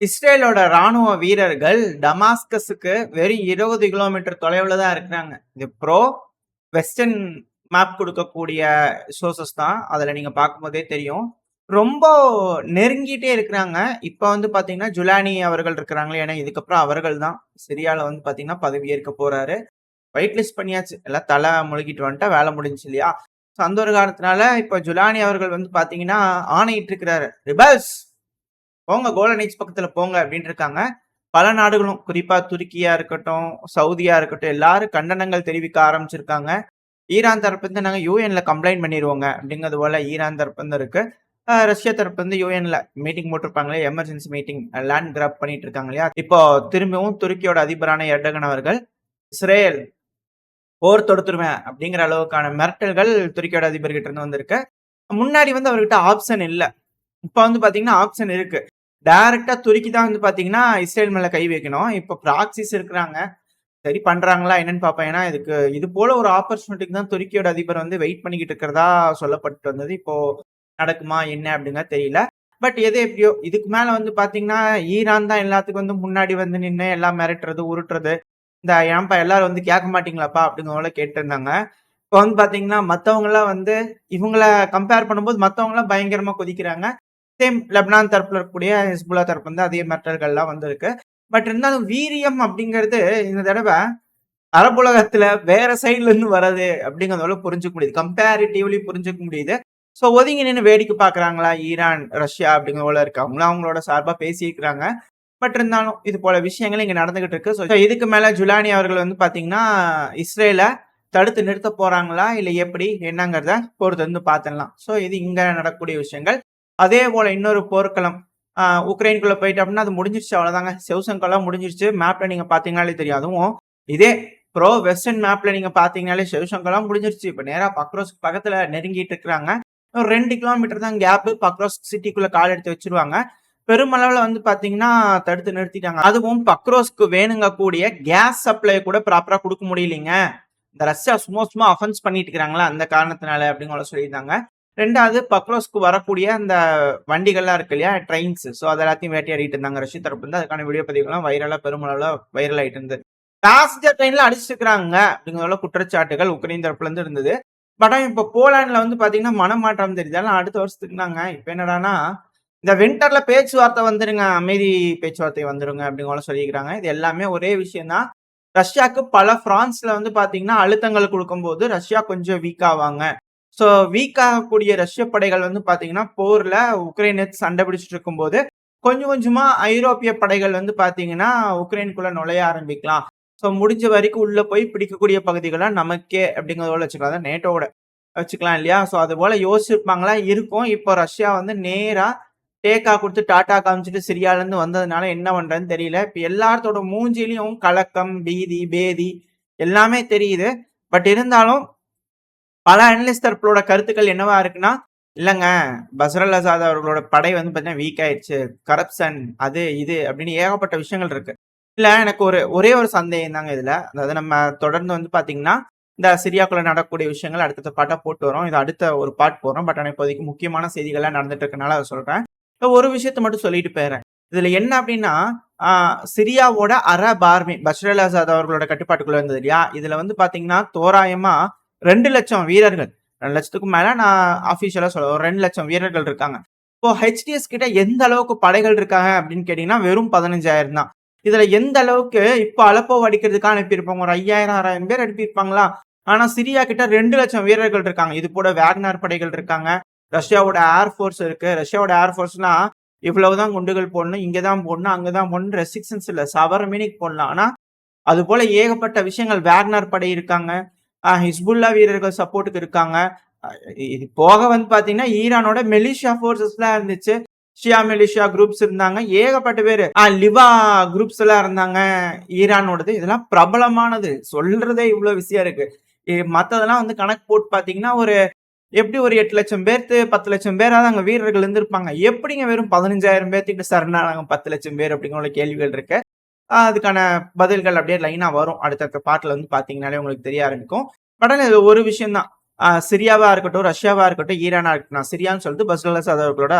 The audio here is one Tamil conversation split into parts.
இஸ்ரேலோட ராணுவ வீரர்கள் டமாஸ்கஸுக்கு வெறும் 20 கிலோமீட்டர் தொலைவில் தான் இருக்கிறாங்க. இது ப்ரோ வெஸ்டர்ன் மேப் கொடுக்கக்கூடிய சோர்சஸ் தான். அதில் நீங்கள் பார்க்கும்போதே தெரியும். ரொம்ப நெருங்கிட்டே இருக்கிறாங்க. இப்போ வந்து பார்த்தீங்கன்னா, ஜுலானி அவர்கள் இருக்கிறாங்களே, ஏன்னா இதுக்கப்புறம் அவர்கள் தான் சிரியாவில் வந்து பார்த்தீங்கன்னா, பதவியேற்க போகிறாரு வெயிட் லிஸ்ட் பண்ணியாச்சு. எல்லாம் தலை முழுகிட்டு வந்துட்டா வேலை முடிஞ்சுச்சு இல்லையா? ஸோ அந்த ஒரு காரணத்தினால இப்போ ஜுலானி அவர்கள் வந்து பார்த்தீங்கன்னா, ஆணையிட்டு இருக்கிறாரு. "ரிபல்ஸ் போங்க கோல்டன் ஏஜ் பக்கத்துல போங்க" அப்படின்ட்டு இருக்காங்க. பல நாடுகளும் குறிப்பா துருக்கியா இருக்கட்டும், சவுதியா இருக்கட்டும் எல்லாரும் கண்டனங்கள் தெரிவிக்க ஆரம்பிச்சிருக்காங்க. ஈரான் தரப்பு நாங்கள் யூஎனில் கம்ப்ளைண்ட் பண்ணிடுவோங்க அப்படிங்கிறது போல ஈரான் தரப்பு வந்து இருக்கு. ரஷ்யா தரப்பு வந்து யூஎனில் மீட்டிங் போட்டிருப்பாங்களே, எமர்ஜென்சி மீட்டிங் லேண்ட் கிராப் பண்ணிட்டு இருக்காங்க இல்லையா? இப்போ திரும்பவும் துருக்கியோட அதிபரான எர்டகன் அவர்கள், "இஸ்ரேல் போர் தொடுத்துருவேன்" அப்படிங்கிற அளவுக்கான மிரட்டல்கள் துருக்கியோட அதிபர்கிட்ட இருந்து வந்திருக்கு. முன்னாடி வந்து அவர்கிட்ட ஆப்ஷன் இல்லை இப்போ வந்து பார்த்தீங்கன்னா, ஆப்ஷன் இருக்கு. டைரக்டா துருக்கி தான் வந்து பார்த்தீங்கன்னா, இஸ்ரேல் மேல கை வைக்கணும். இப்ப ப்ராக்சிஸ் இருக்கிறாங்க. சரி பண்றாங்களா என்னன்னு பார்ப்பேன் ஏன்னா இதுக்கு இது போல ஒரு ஆப்பர்ச்சுனிட்டிக்கு தான் துருக்கியோட அதிபர் வந்து வெயிட் பண்ணிக்கிட்டு இருக்கிறதா சொல்லப்பட்டு வந்தது. இப்போ நடக்குமா என்ன அப்படிங்க தெரியல. பட் எது எப்படியோ இதுக்கு மேல வந்து பார்த்தீங்கன்னா, ஈரான் தான் எல்லாத்துக்கும் வந்து முன்னாடி வந்து நின்று எல்லாம் மிரட்டுறது, உருட்டுறது. இந்த "ஏன்பா எல்லாரும் வந்து கேட்க மாட்டீங்களாப்பா?" அப்படிங்கிறவங்கள கேட்டிருந்தாங்க. இப்போ வந்து பாத்தீங்கன்னா மற்றவங்களாம் வந்து இவங்கள கம்பேர் பண்ணும்போது மற்றவங்களாம் பயங்கரமா கொதிக்கிறாங்க. சேம் லெப்னான் தரப்புல இருக்கக்கூடிய ஹிஸ்புல்லா தரப்பு வந்து அதே மிரட்டல்கள்லாம் வந்திருக்கு. பட் இருந்தாலும் வீரியம் அப்படிங்கிறது இந்த தடவை அரபுலகத்துல வேற சைட்ல இருந்து வர்றது அப்படிங்கிறதால புரிஞ்சுக்க முடியுது. கம்பேரிட்டிவ்லி புரிஞ்சுக்க முடியுது. ஸோ ஒதுங்கி நின்று வேடிக்கை பார்க்குறாங்களா ஈரான், ரஷ்யா அப்படிங்கிற போல இருக்கு. அவங்களும் அவங்களோட சார்பாக பேசியிருக்கிறாங்க. பட் இருந்தாலும் இது போல விஷயங்கள் இங்கே நடந்துகிட்டு இருக்கு. ஸோ இதுக்கு மேலே ஜுலானி அவர்கள் வந்து பார்த்தீங்கன்னா, இஸ்ரேலை தடுத்து நிறுத்த போறாங்களா? இல்லை எப்படி? என்னங்கிறத பொறுத்து வந்து பார்த்துடலாம். ஸோ இது இங்கே நடக்கக்கூடிய விஷயங்கள். அதே போல் இன்னொரு போர்க்களம் உக்ரைனுக்குள்ளே போயிட்டு அப்படின்னா அது முடிஞ்சிருச்சு அவ்வளோதாங்க. செவ்சங்கெல்லாம் முடிஞ்சிருச்சு. மேப்பில் நீங்கள் பார்த்தீங்கனாலே தெரியும். அதுவும் இதே ப்ரோ வெஸ்டர்ன் மேப்பில் நீங்கள் பார்த்தீங்கனாலே செவசங்கெல்லாம் முடிஞ்சிருச்சு. இப்போ நேராக பக்ரோஸ்க்கு பக்கத்தில் நெருங்கிட்டு இருக்கிறாங்க. ஒரு ரெண்டு கிலோமீட்டர் தான் கேப்பு பக்ரோஸ் சிட்டிக்குள்ளே கால் எடுத்து வச்சுருவாங்க. பெருமளவில் வந்து பார்த்தீங்கன்னா, தடுத்து நிறுத்திட்டாங்க. அதுவும் பக்ரோஸ்க்கு வேணுங்க கூடிய கேஸ் சப்ளை கூட ப்ராப்பராக கொடுக்க முடியலைங்க. இந்த ரஷ்யா சும்மா சும்மா அஃபென்ஸ் பண்ணிட்டு இருக்கிறாங்களா, அந்த காரணத்தினால அப்படின்னு சொல்லியிருந்தாங்க. ரெண்டாவது பக்ரோஸ்க்கு வரக்கூடிய அந்த வண்டிகள்லாம் இருக்கு இல்லையா? ட்ரெயின்ஸ். ஸோ அது எல்லாத்தையும் வேட்டையாடிட்டு இருந்தாங்க ரஷ்ய தரப்பு இருந்து அதுக்கான வீடியோ பதிவுகள்லாம் வைரலாக பெருமளவில் வைரல் ஆகிட்டு இருந்தது. பேசஞ்சர் ட்ரெயின்ல அடிச்சிட்டு அப்படிங்கிற குற்றச்சாட்டுகள் உக்ரைன் தரப்புல இருந்து இருந்தது. பட் ஆனால் இப்போ போலாண்ட்ல வந்து பார்த்தீங்கன்னா, மனமாற்றம் தெரியுது. அடுத்த அடுத்த வருஷத்துக்குனாங்க. இப்போ என்னடான்னா, இந்த வின்டர்ல பேச்சுவார்த்தை வந்துருங்க. அமைதி பேச்சுவார்த்தை வந்துருங்க அப்படிங்கிற சொல்லியிருக்கிறாங்க. இது எல்லாமே ஒரே விஷயம்தான் ரஷ்யாவுக்கு ரஷ்யாக்கு பல பிரான்ஸ்ல வந்து பாத்தீங்கன்னா அழுத்தங்கள் கொடுக்கும்போது ரஷ்யா கொஞ்சம் வீக் ஆவாங்க. ஸோ வீக் ஆகக்கூடிய ரஷ்ய படைகள் வந்து பார்த்தீங்கன்னா, போரில் உக்ரைன் எடுத்து சண்டை பிடிச்சிட்டு இருக்கும்போது, கொஞ்சம் கொஞ்சமாக ஐரோப்பிய படைகள் வந்து பார்த்தீங்கன்னா, உக்ரைனுக்குள்ளே நுழைய ஆரம்பிக்கலாம். ஸோ முடிஞ்ச வரைக்கும் உள்ளே போய் பிடிக்கக்கூடிய பகுதிகளாக நமக்கே அப்படிங்கிறதோட வச்சுக்கலாம். அதான் நேட்டோட வச்சுக்கலாம் இல்லையா? ஸோ அது போல் யோசிச்சிருப்பாங்களா? இருக்கும். இப்போ ரஷ்யா வந்து நேராக டேக்கா கொடுத்து டாட்டா காமிச்சிட்டு சிரியாலேருந்து வந்ததுனால என்ன பண்ணுறதுன்னு தெரியல. இப்போ எல்லாத்தோட மூஞ்சிலையும் கலக்கம், பீதி, பேதி எல்லாமே தெரியுது. பட் இருந்தாலும் பல அனலிஸ்ட் தரப்புகளோட கருத்துக்கள் என்னவா இருக்குன்னா, இல்லைங்க பஸ்ரல் அசாத் அவர்களோட படை வந்து பார்த்தீங்கன்னா வீக் ஆயிடுச்சு கரப்ஷன் அது இது அப்படின்னு ஏகப்பட்ட விஷயங்கள் இருக்கு. இல்லை எனக்கு ஒரு ஒரே ஒரு சந்தேகம் தாங்க இதில் அதாவது நம்ம தொடர்ந்து வந்து பார்த்தீங்கன்னா, இந்த சிரியாக்குள்ள நடக்கக்கூடிய விஷயங்கள் அடுத்தடுத்த பாட்டாக போட்டு வரோம். இது அடுத்த ஒரு பார்ட் போகிறோம் பட் ஆனால் இப்போதைக்கு முக்கியமான செய்திகள்லாம் நடந்துட்டு இருக்கனால அதை சொல்கிறேன் ஒரு விஷயத்த மட்டும் சொல்லிட்டு போயிடுறேன் இதில் என்ன அப்படின்னா, சிரியாவோட Arab army Bashar al Assad அவர்களோட கட்டுப்பாட்டுக்குள்ளே இருந்தது இல்லையா? இதில் வந்து பார்த்தீங்கன்னா, ரெண்டு லட்சம் வீரர்கள் ரெண்டு லட்சத்துக்கு மேலே நான் ஆஃபீஷியலாக சொல்ல ஒரு 2,00,000 வீரர்கள் இருக்காங்க. இப்போ ஹெச்டிஎஸ் கிட்ட எந்த அளவுக்கு படைகள் இருக்காங்க அப்படின்னு கேட்டிங்கன்னா வெறும் 15,000 தான். இதில் எந்த அளவுக்கு இப்போ அலப்போ அடிக்கிறதுக்காக அனுப்பியிருப்பாங்க. ஒரு 5000, 6000 பேர் அனுப்பியிருப்பாங்களா? ஆனால் சிரியா கிட்ட 2,00,000 வீரர்கள் இருக்காங்க. இது போட வேக்னர் படைகள் இருக்காங்க. ரஷ்யாவோட ஏர் ஃபோர்ஸ் ரஷ்யாவோட ஏர்ஃபோர்ஸ்னா இவ்வளவுதான் குண்டுகள் போடணும், இங்கே தான் போடணும், அங்கே தான் போடணும் ரெஸ்ட்ரிக்ஷன்ஸ் இல்லை சவர மீனிக்கு போடலாம். ஆனால் அது போல ஏகப்பட்ட விஷயங்கள் வேக்னர் படை இருக்காங்க. ஹிஸ்புல்லா வீரர்கள் சப்போர்ட்டுக்கு இருக்காங்க. இது போக வந்து பார்த்தீங்கன்னா, ஈரானோட மிலிஷியா ஃபோர்ஸஸ்லாம் இருந்துச்சு. ஷியா மெலிஷியா குரூப்ஸ் இருந்தாங்க. ஏகப்பட்ட பேரு. அ லிவா குரூப்ஸ் எல்லாம் இருந்தாங்க. ஈரானோடது. இதெல்லாம் பிரபலமானது. சொல்றதே இவ்வளவு விஷயம் இருக்கு. மற்றதெல்லாம் மத்ததெல்லாம் வந்து கணக்கு போட்டு பார்த்தீங்கன்னா, ஒரு எப்படி ஒரு எட்டு லட்சம் பேர்த்து பத்து லட்சம் பேராவது அங்கே வீரர்கள் இருந்திருப்பாங்க. எப்படிங்க வெறும் 15,000 பேத்துக்கிட்ட சரணானாங்க 10,00,000 பேர் அப்படிங்கிற கேள்விகள் இருக்கு. அதுக்கான பதில்கள் அப்படியே லைனாக வரும். அடுத்தடுத்த பாட்டில் வந்து பார்த்தீங்கனாலே உங்களுக்கு தெரிய ஆரம்பிக்கும். பட் இது ஒரு விஷயம் தான். சிரியாவா இருக்கட்டும், ரஷ்யாவா இருக்கட்டும், ஈரானா இருக்கட்டும். நான் சிரியான்னு சொல்லிட்டு பஷ்ர் அல் அவர்களோட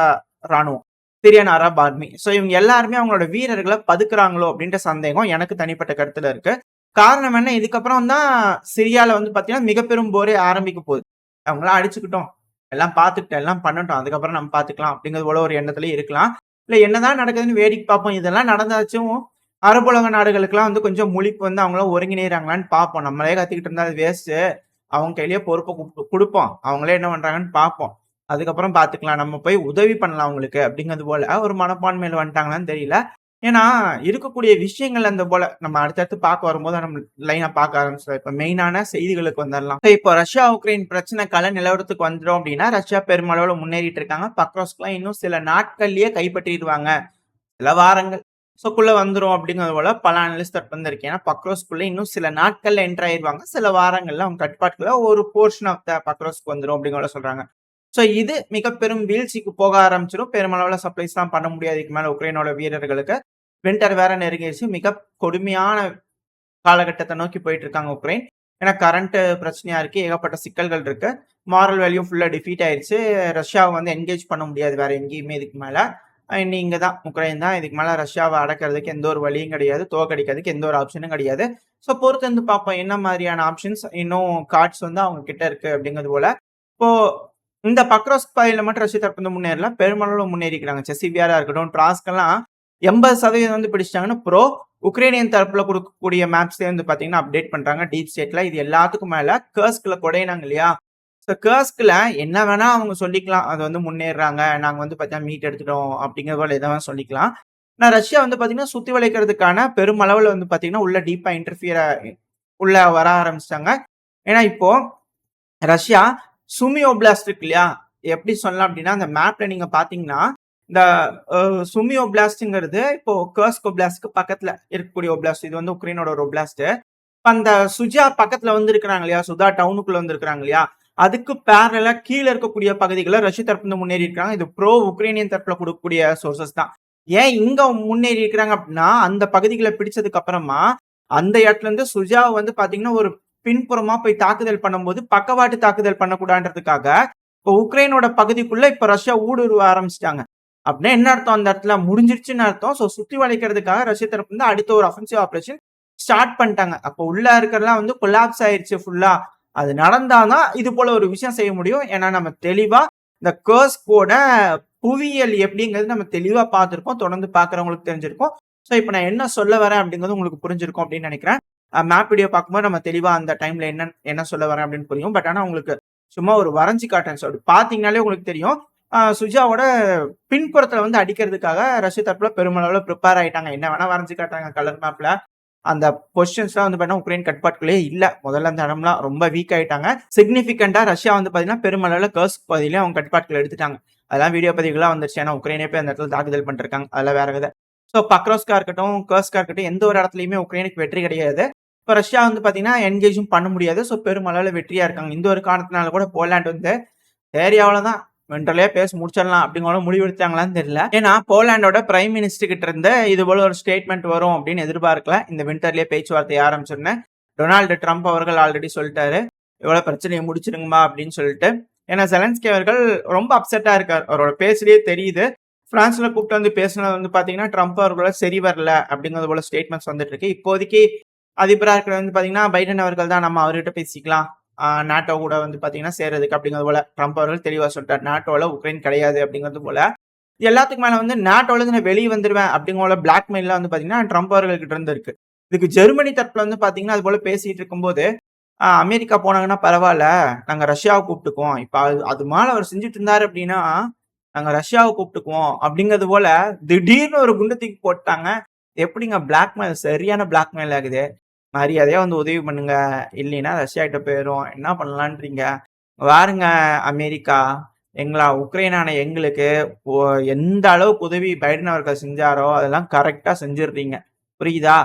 ராணுவம். Syrian Arab army. ஸோ இவங்க எல்லாருமே அவங்களோட வீரர்களை பதுக்குறாங்களோ அப்படின்ற சந்தேகம் எனக்கு தனிப்பட்ட கருத்துல இருக்கு. காரணம் என்ன, இதுக்கப்புறம் தான் சிரியாவில் வந்து பார்த்தீங்கன்னா, மிகப்பெரும் போரே ஆரம்பிக்க போகுது. அவங்களாம் அடிச்சுக்கிட்டோம். எல்லாம் பார்த்துக்கிட்டோம், எல்லாம் பண்ணட்டும். அதுக்கப்புறம் நம்ம பார்த்துக்கலாம் அப்படிங்கிறது போல ஒரு எண்ணத்துல இருக்கலாம். இல்லை என்னதான் நடக்குதுன்னு வேடிக்கை பார்ப்போம். இதெல்லாம் நடந்தாச்சும் அரபுலக நாடுகளுக்கெல்லாம் வந்து கொஞ்சம் முழிப்பு வந்து அவங்களாம் ஒருங்கிணைறாங்களான்னு பார்ப்போம். நம்மளே கத்திக்கிட்டு இருந்தா அது வேஸ்ட்டு. அவங்க கையிலேயே பொறுப்பை குடுப் கொடுப்போம் அவங்களே என்ன பண்ணுறாங்கன்னு பார்ப்போம். அதுக்கப்புறம் பார்த்துக்கலாம். நம்ம போய் உதவி பண்ணலாம் அவங்களுக்கு அப்படிங்கிறது போல ஒரு மனப்பான்மையில் வந்துட்டாங்களான்னு தெரியல. ஏன்னா, இருக்கக்கூடிய விஷயங்கள் அந்த போல நம்ம அடுத்தடுத்து பார்க்க வரும்போது நம்ம லைனா பார்க்க ஆரம்பிச்சோம் இப்ப மெயினான செய்திகளுக்கு வந்துடலாம் இப்போ ரஷ்யா, உக்ரைன் பிரச்சனை கல நிலவரத்துக்கு வந்துடும் அப்படின்னா, ரஷ்யா பெருமளவுல முன்னேறிட்டு இருக்காங்க. பக்ரோஸ்க்லாம் இன்னும் சில நாட்கள்லயே கைப்பற்றிடுவாங்க சில வாரங்கள். ஸோ குள்ள வந்துடும் அப்படிங்கிறது போல பல அனலிஸ்ட் தரப்புல இருக்கு. ஏன்னா பக்ரோஸ்குள்ளே இன்னும் சில நாட்கள்ல என்ட்ரு ஆயிடுவாங்க சில வாரங்கள்ல அவங்க கட்டுப்பாட்டுக்குள்ள ஒரு போர்ஷன் ஆஃப் த பக்ரோஸ்க்கு வந்துரும் அப்படிங்கிற போல சொல்றாங்க. ஸோ இது மிக பெரும் வீழ்ச்சிக்கு போக ஆரம்பிச்சிடும் பெருமளவில் சப்ளைஸ்லாம் பண்ண முடியாது இதுக்கு மேல உக்ரைனோட வீரர்களுக்கு. வின்டர் வேற நெருங்கிடுச்சு மிக கொடுமையான காலகட்டத்தை நோக்கி போயிட்டு இருக்காங்க உக்ரைன். ஏன்னா கரண்ட் பிரச்சனையா இருக்கு. ஏகப்பட்ட சிக்கல்கள் இருக்கு. மாரல் வேல்யூ ஃபுல்லா டிஃபீட் ஆயிடுச்சு ரஷ்யாவை வந்து என்கேஜ் பண்ண முடியாது வேற எங்கேயுமே இதுக்கு மேலே இனி தான் உக்ரைன் தான். இதுக்கு மேல ரஷ்யாவை அடக்கிறதுக்கு எந்த ஒரு வழியும் கிடையாது. தோற்கடிக்கிறதுக்கு எந்த ஒரு ஆப்ஷனும் கிடையாது. ஸோ பொறுத்து வந்து பார்ப்போம். என்ன மாதிரியான ஆப்ஷன்ஸ் இன்னும் கார்ட்ஸ் வந்து அவங்க கிட்ட இருக்கு அப்படிங்கிறது போல. இப்போ இந்த பக்ரோஸ் பயில மட்டும் ரஷ்யா தரப்பு வந்து முன்னேறல. பெருமளவுல முன்னேறிக்கிறாங்க. செசிவியாரா இருக்கட்டும், ட்ராஸ்க்கெல்லாம் 80% வந்து பிடிச்சிட்டாங்கன்னு ப்ரோ உக்ரைனியன் தரப்புல கொடுக்கக்கூடிய மேப்ஸே வந்து பார்த்தீங்கன்னா, அப்டேட் பண்றாங்க. டீப் ஸ்டேட்ல. இது எல்லாத்துக்கும் மேல கர்ஸ்க்ல கொடையினாங்க இல்லையா? ஸோ கேர்ஸ்கில் என்ன வேணால் அவங்க சொல்லிக்கலாம். அது வந்து முன்னேறுறாங்க. நாங்கள் வந்து பார்த்தீங்கன்னா மீட் எடுத்துட்டோம் அப்படிங்கிற போல எதாவது சொல்லிக்கலாம். நான் ரஷ்யா வந்து பார்த்தீங்கன்னா, சுற்றி வளைக்கிறதுக்கான பெருமளவில் வந்து பார்த்தீங்கன்னா, உள்ள டீப்பாக இன்டர்ஃபியர் உள்ள வர ஆரம்பிச்சிட்டாங்க ஏன்னா இப்போ ரஷ்யா சுமி ஓப்லாஸ்ட் இருக்கு இல்லையா? எப்படி சொல்லலாம் அப்படின்னா, அந்த மேப்ல நீங்க பார்த்தீங்கன்னா, இந்த சுமி ஓப்லாஸ்ட்ங்கிறது இப்போ கர்ஸ்க் ஓப்லாஸ்ட்க்கு பக்கத்துல இருக்கக்கூடிய ஓப்ளாஸ்ட் இது வந்து உக்ரைனோட ஒரு இப்போ அந்த சுஜா பக்கத்துல வந்து இருக்கிறாங்க இல்லையா? சுதா டவுனுக்குள்ள வந்து இருக்கிறாங்க இல்லையா? அதுக்கு பேரலலா கீழே இருக்கக்கூடிய பகுதிகளை ரஷ்ய தரப்புல முன்னேறி இருக்காங்க. இது ப்ரோ உக்ரைனியன் தரப்புல கொடுக்கக்கூடிய சோர்சஸ் தான். ஏன் இங்க முன்னேறி இருக்கிறாங்க அப்படின்னா, அந்த பகுதிகளை பிடிச்சதுக்கு அப்புறமா, அந்த இடத்துல இருந்து சுஜாவ வந்து பார்த்தீங்கன்னா, ஒரு பின்புறமா போய் தாக்குதல் பண்ணும்போது, பக்கவாட்டு தாக்குதல் பண்ணக்கூடாதுன்றதுக்காக, இப்போ உக்ரைனோட பகுதிக்குள்ள இப்ப ரஷ்யா ஊடுருவ ஆரம்பிச்சிட்டாங்க அப்படின்னா என்ன அர்த்தம் அந்த இடத்துல? முடிஞ்சிருச்சுன்னு அர்த்தம். ஸோ சுத்தி வளைக்கிறதுக்காக ரஷ்ய தரப்பு வந்து அடுத்த ஒரு அஃபென்சிவ் ஆப்ரேஷன் ஸ்டார்ட் பண்ணிட்டாங்க. அப்போ உள்ள இருக்கிறதெல்லாம் வந்து கொலாப்ஸ் ஆயிடுச்சு ஃபுல்லா. அது நடந்தா தான் இது போல் ஒரு விஷயம் செய்ய முடியும். ஏன்னா நம்ம தெளிவாக இந்த கேர்ஸ் கர்ஸ்க்கோட புவியியல் எப்படிங்கிறது நம்ம தெளிவாக பார்த்துருக்கோம் தொடர்ந்து பார்க்குறவங்களுக்கு தெரிஞ்சிருக்கும். ஸோ இப்போ நான் என்ன சொல்ல வரேன் அப்படிங்கிறது உங்களுக்கு புரிஞ்சிருக்கும் அப்படின்னு நினைக்கிறேன். மேப் வீடியோ பார்க்கும்போது நம்ம தெளிவாக அந்த டைமில் என்ன என்ன சொல்ல வரேன் அப்படின்னு புரியும். பட் ஆனால் உங்களுக்கு சும்மா ஒரு வரைஞ்சு காட்டேன் ஸோ அப்படி பார்த்தீங்கன்னாலே உங்களுக்கு தெரியும். சுஜாவோட பின்புறத்தில் வந்து அடிக்கிறதுக்காக ரஷ்ய தரப்பில் பெருமளவில் ப்ரிப்பேர் ஆகிட்டாங்க என்ன வேணால் வரைஞ்சு காட்டுறாங்க கலர் மேப்பில் அந்த பொசிஷன்ஸ்லாம் வந்து பார்த்தீங்கன்னா, உக்ரைன் கட்பாட்களே இல்லை முதல்ல அந்த இடம்லாம் ரொம்ப வீக் ஆகிட்டாங்க சிக்னிஃபிகண்ட்டாக ரஷ்யா வந்து பார்த்தீங்கன்னா, பெருமளவில் கர்ஸ் பகுதியில அவங்க கட்டுப்பாட்டுக்குள்ள எடுத்துட்டாங்க. அதெல்லாம் வீடியோ பதிவுகளாக வந்துருச்சு. ஏன்னா உக்ரைனே போய் அந்த இடத்துல தாக்குதல் பண்ணிருக்காங்க. அதெல்லாம் வேற கதை. ஸோ பக்ரோஸ்கா இருக்கட்டும், கர்ஸ்கா இருக்கட்டும் எந்த ஒரு இடத்துலையுமே உக்ரைனுக்கு வெற்றி கிடையாது. இப்போ ரஷ்யா வந்து பார்த்தீங்கன்னா, என்கேஜும் பண்ண முடியாது. ஸோ பெருமளவில் வெற்றியாக இருக்காங்க. இந்த ஒரு காரணத்தினால கூட போலாண்ட் வந்து ஏரியாவில் தான் வின்டர்லயே பேசி முடிச்சிடலாம் அப்படிங்கிற முடிவெடுத்தாங்களான்னு தெரியல. ஏன்னா போலாண்டோட பிரைம் மினிஸ்டர் கிட்ட இருந்து இது போல ஒரு ஸ்டேட்மெண்ட் வரும் அப்படின்னு எதிர்பார்க்கல. இந்த வின்டர்லயே பேச்சுவார்த்தை ஆரம்பிச்சோன்னே. டொனால்டு ட்ரம்ப் அவர்கள் ஆல்ரெடி சொல்லிட்டாரு. இவ்வளவு பிரச்சனையை முடிச்சிடுங்கம்மா அப்படின்னு சொல்லிட்டு. ஏன்னா செலன்ஸ்கி அவர்கள் ரொம்ப அப்செட்டா இருக்காரு. அவரோட பேச்சிலேயே தெரியுது. பிரான்ஸ்ல கூப்பிட்டு வந்து பேசினது வந்து பார்த்தீங்கன்னா, ட்ரம்ப் அவர்களோட சரி வரல அப்படிங்கிறது போல ஸ்டேட்மெண்ட்ஸ் வந்துட்டு இருக்கு. இப்போதைக்கு அதிபரா இருக்கிறது வந்து பார்த்தீங்கன்னா, பைடன் அவர்கள் தான் நம்ம அவர்கிட்ட பேசிக்கலாம். நாட்டோ கூட வந்து பார்த்தீங்கன்னா, சேர்றதுக்கு அப்படிங்கிறது போல ட்ரம்ப் அவர்கள் தெளிவாக சொல்லிட்டார். நாட்டோவில் உக்ரைன் கிடையாது அப்படிங்கிறது போல. எல்லாத்துக்கும் மேலே வந்து நாட்டோல இருந்து நான் வெளியே வந்துடுவேன் அப்படிங்கிற பிளாக்மெயிலாம் வந்து பார்த்தீங்கன்னா, ட்ரம்ப் அவர்கள்கிட்ட இருந்து இருக்கு. இதுக்கு ஜெர்மனி தரப்பில் வந்து பார்த்தீங்கன்னா, அது போல பேசிட்டு இருக்கும்போது, அமெரிக்கா போனாங்கன்னா பரவாயில்ல நாங்கள் ரஷ்யாவை கூப்பிட்டுக்குவோம். இப்போ அது அது மேலே அவர் செஞ்சுட்டு இருந்தார் அப்படின்னா, நாங்கள் ரஷ்யாவை கூப்பிட்டுக்குவோம் அப்படிங்கிறது போல திடீர்னு ஒரு குண்டத்துக்கு தூக்கி போட்டாங்க. எப்படிங்க பிளாக்மெயில் சரியான பிளாக்மெயில் ஆகுது. மரியாதையாக வந்து உதவி பண்ணுங்க. இல்லைன்னா ரஷ்யா கிட்ட என்ன பண்ணலான்றீங்க? பாருங்க அமெரிக்கா, எங்களா உக்ரைனான எங்களுக்கு எந்த அளவுக்கு உதவி பைடன் அவர்கள் செஞ்சாரோ, அதெல்லாம் கரெக்டாக செஞ்சுடுறீங்க. புரியுதா?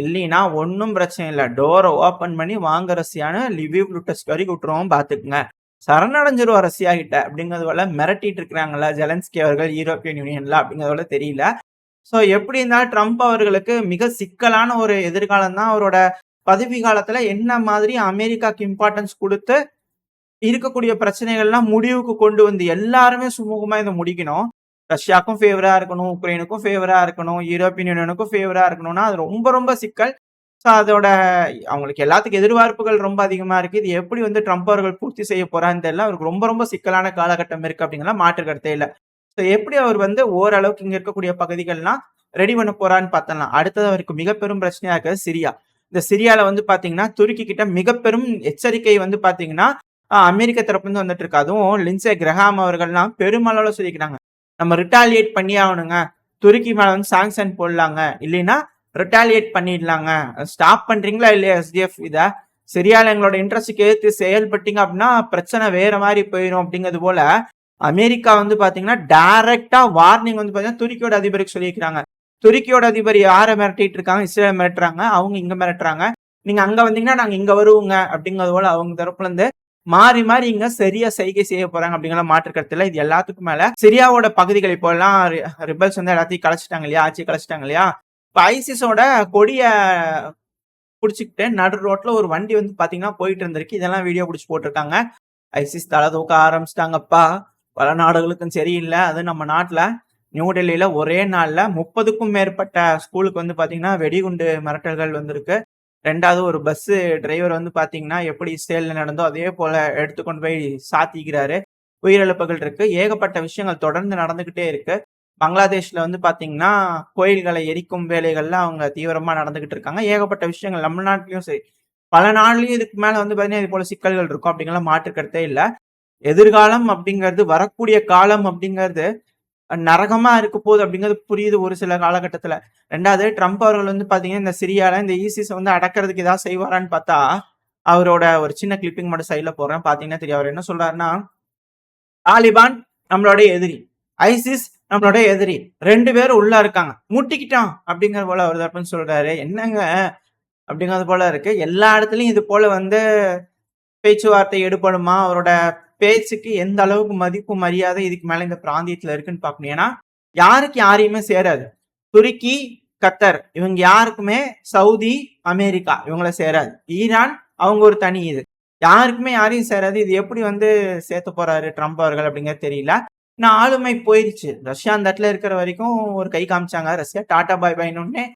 இல்லைன்னா ஒன்றும் பிரச்சனை இல்லை டோரை ஓப்பன் பண்ணி வாங்க ரஷ்யான்னு லிவிவ் லுட்டஸ்க் வரைக்கும் விட்டுருவோம் பார்த்துக்குங்க சரணடைஞ்சிருவோம் ரஷ்யா கிட்ட அப்படிங்கிறது போல மிரட்டிட்டு இருக்கிறாங்களா ஜெலன்ஸ்கி அவர்கள் யூரோப்பியன் யூனியன்ல அப்படிங்கிறது போல தெரியல. ஸோ எப்படி இருந்தாலும் ட்ரம்ப் அவர்களுக்கு மிக சிக்கலான ஒரு எதிர்காலம் தான் அவரோட பதவி காலத்துல என்ன மாதிரி அமெரிக்காக்கு இம்பார்ட்டன்ஸ் கொடுத்து இருக்கக்கூடிய பிரச்சனைகள்லாம் முடிவுக்கு கொண்டு வந்து எல்லாருமே சுமூகமா இதை முடிக்கணும். ரஷ்யாவுக்கும் ஃபேவரா இருக்கணும், உக்ரைனுக்கும் ஃபேவரா இருக்கணும், யூரோப்பியன் யூனியனுக்கும் ஃபேவரா இருக்கணும்னா, அது ரொம்ப ரொம்ப சிக்கல். ஸோ அதோட அவங்களுக்கு எல்லாத்துக்கும் எதிர்பார்ப்புகள் ரொம்ப அதிகமாக இருக்குது இது எப்படி வந்து ட்ரம்ப் அவர்கள் பூர்த்தி செய்ய போறாருன்னு தெரியல. அவருக்கு ரொம்ப ரொம்ப சிக்கலான காலகட்டம் இருக்குது அப்படிங்கலாம் மாற்று கருத்தே இல்லை ஸோ எப்படி அவர் வந்து ஓரளவுக்கு இங்கே இருக்கக்கூடிய பகுதிகள்லாம் ரெடி பண்ண போறான்னு பார்த்தலாம் அடுத்தது அவருக்கு மிக பெரும் பிரச்சனையா இருக்கிறது சிரியா. இந்த சிரியாவில் வந்து பார்த்தீங்கன்னா, துருக்கி கிட்ட மிக பெரும் எச்சரிக்கை வந்து பார்த்தீங்கன்னா, அமெரிக்க தரப்புலேருந்து வந்துட்டு இருக்கு. அதுவும் லின்சே கிரஹாம் அவர்கள்லாம் பெருமளவில் சொல்லிக்கிறாங்க நம்ம ரிட்டாலியேட் பண்ணியே ஆகணுங்க. துருக்கி மேலே வந்து சாங்ஷன் போடலாங்க. இல்லைன்னா ரிட்டாலியேட் பண்ணிடலாங்க. ஸ்டாப் பண்றீங்களா இல்லையா எஸ்டிஎஃப் இதை சிரியால எங்களோட இன்ட்ரெஸ்ட்டுக்கு ஏற்று செயல்பட்டீங்க அப்படின்னா, பிரச்சனை வேற மாதிரி போயிடும் அப்படிங்கிறது போல, அமெரிக்கா வந்து பார்த்தீங்கன்னா, டைரக்ட்டா வார்னிங் வந்து பார்த்தீங்கன்னா, துருக்கியோட அதிபருக்கு சொல்லியிருக்கிறாங்க. துருக்கியோட அதிபர் யாரை மிரட்டிட்டு இருக்காங்க? இஸ்ரேல் மிரட்டுறாங்க. அவங்க இங்க மிரட்டுறாங்க. நீங்க அங்க வந்தீங்கன்னா, நாங்க இங்க வருவோங்க அப்படிங்கிறது போல அவங்க தரப்புல இருந்து மாறி மாறி இங்க சரியா சைகை செய்ய போறாங்க அப்படிங்கிற மாற்று கருத்து இது எல்லாத்துக்கும் மேல சிரியாவோட பகுதிகள் இப்போலாம் ரி ரிபல்ஸ் வந்து எல்லாத்தையும் கலைச்சிட்டாங்க இல்லையா? ஆட்சி கலைச்சிட்டாங்க இல்லையா? இப்போ ஐசிஸோட கொடிய பிடிச்சிக்கிட்டு நடு ரோட்ல ஒரு வண்டி வந்து பார்த்தீங்கன்னா, போயிட்டு இருந்திருக்கு. இதெல்லாம் வீடியோ பிடிச்சி போட்டிருக்காங்க ஐசிஸ் தலை தூக்க ஆரம்பிச்சிட்டாங்கப்பா பல நாடுகளுக்கும் சரியில்லை அதுவும் நம்ம நாட்டில் நியூடெல்லியில் ஒரே நாளில் முப்பதுக்கும் மேற்பட்ட ஸ்கூலுக்கு வந்து பார்த்தீங்கன்னா, வெடிகுண்டு மிரட்டல்கள் வந்திருக்கு. ரெண்டாவது ஒரு பஸ்ஸு டிரைவர் வந்து பார்த்தீங்கன்னா, எப்படி சேலில் நடந்தோ அதே போல் எடுத்து கொண்டு போய் சாத்திக்கிறாரு. உயிரிழப்புகள் இருக்கு. ஏகப்பட்ட விஷயங்கள் தொடர்ந்து நடந்துக்கிட்டே இருக்கு. பங்களாதேஷில் வந்து பார்த்தீங்கன்னா, கோயில்களை எரிக்கும் வேலைகள்ல அவங்க தீவிரமாக நடந்துக்கிட்டு இருக்காங்க. ஏகப்பட்ட விஷயங்கள் நம்ம நாட்டிலையும் சரி. பல நாள்லையும் இதுக்கு மேலே வந்து பார்த்தீங்கன்னா, இது போல சிக்கல்கள் இருக்கும் அப்படிங்கலாம் மாற்று இல்லை எதிர்காலம் அப்படிங்கிறது வரக்கூடிய காலம் அப்படிங்கிறது நரகமா இருக்க போகுது அப்படிங்கிறது புரியுது ஒரு சில காலகட்டத்துல. ரெண்டாவது ட்ரம்ப் அவர்கள் வந்து பார்த்தீங்கன்னா, இந்த சிரியால இந்த ஈசிஸ வந்து அடக்கிறதுக்கு ஏதாவது செய்வாரான்னு பார்த்தா, அவரோட ஒரு சின்ன கிளிப்பிங் மட்டும் சைட்ல போடுறேன். பார்த்தீங்கன்னா தெரியும். அவர் என்ன சொல்றாருன்னா, தாலிபான் நம்மளோட எதிரி. ஐசிஸ் நம்மளோட எதிரி. ரெண்டு பேரும் உள்ள இருக்காங்க. முட்டிக்கிட்டோம் அப்படிங்கிற போல அவர் தரப்புன்னு சொல்றாரு. என்னங்க அப்படிங்கிறது போல இருக்கு. எல்லா இடத்துலயும் இது போல வந்து பேச்சுவார்த்தை எடுப்படுமா அவரோட பேச்சுக்கு எந்த அளவுக்கு மதிப்பு, மரியாதை இதுக்கு மேல இந்த பிராந்தியத்துல இருக்குன்னு பார்க்கணும். ஏன்னா, யாருக்கு யாரையுமே சேராது. துருக்கி, கத்தர் இவங்க யாருக்குமே சவுதி, அமெரிக்கா இவங்கள சேராது. ஈரான் அவங்க ஒரு தனி இது. யாருக்குமே யாரையும் சேராது. இது எப்படி வந்து சேர்த்த போறாரு ட்ரம்ப் அவர்கள் அப்படிங்கிறது தெரியல. நான் ஆளுமை போயிருச்சு. ரஷ்யா அந்த இடத்துல இருக்கிற வரைக்கும் ஒரு கை காமிச்சாங்க. ரஷ்யா டாட்டா பாய் பாய்னு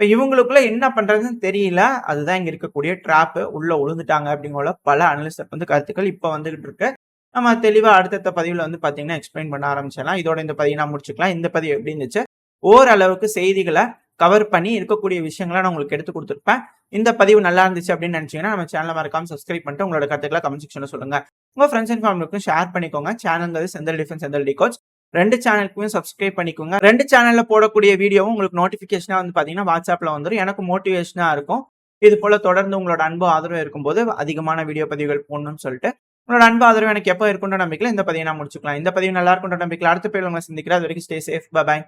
இப்ப இவங்களுக்குள்ள என்ன பண்றதுன்னு தெரியல. அதுதான் இங்க இருக்கக்கூடிய ட்ராப்பு உள்ள விழுந்துட்டாங்க அப்படிங்கிற பல அனலிஸ்ட் வந்து கருத்துக்கள் இப்ப வந்துகிட்டு இருக்கு. நம்ம தெளிவாக அடுத்தடுத்த பதிவில் வந்து பார்த்தீங்கன்னா, எக்ஸ்பிளைன் பண்ண ஆரம்பிச்சிடலாம். இதோட இந்த பதிவை நான் முடிச்சுக்கலாம். இந்த பதிவு எப்படி இருந்துச்சு? ஓரளவுக்கு செய்திகளை கவர் பண்ணி இருக்கக்கூடிய விஷயங்களை நான் உங்களுக்கு எடுத்து கொடுத்துருப்பேன் இந்த பதிவு நல்லா இருந்துச்சு அப்படின்னு நினைச்சீங்கன்னா, நம்ம சேனலை மறக்காம சப்ஸ்கிரைப் பண்ணிட்டு உங்களோட கருத்துக்களை கமெண்ட் செக்ஷனில் சொல்லுங்க. உங்க ஃப்ரெண்ட்ஸ் அண்ட் ஃபேமிலிக்கும் ஷேர் பண்ணிக்கோங்க. சேனல்ங்கிறது செந்தல் டிஃபென்ஸ் செந்தில் டிகோட்ஸ். 2 சேனலுக்குமே சப்ஸ்கிரைப் பண்ணிக்கோங்க. ரெண்டு சேனல்ல போடக்கூடிய வீடியோவும் உங்களுக்கு நோட்டிஃபிகேஷனாக வந்து பார்த்தீங்கன்னா, வாட்ஸ்அப்பில் வந்துடும் எனக்கு மோட்டிவேஷனா இருக்கும். இது போல தொடர்ந்து உங்களோட அன்பு, ஆதரவு இருக்கும்போது அதிகமான வீடியோ பதிவுகள் போடணும்னு சொல்லிட்டு, உங்களோட அன்பு, ஆதரவு எனக்கு எப்போ இருக்குன்ற நம்பிக்கையில் இந்த பதிவை நான் முடிச்சுக்கலாம். இந்த பதிவு நல்லா இருக்குன்ற நம்பிக்கையில் அடுத்த பேர் உங்களை சந்திக்கிறேன். அதுவரைக்கும் ஸ்டே சேஃப். பாய்.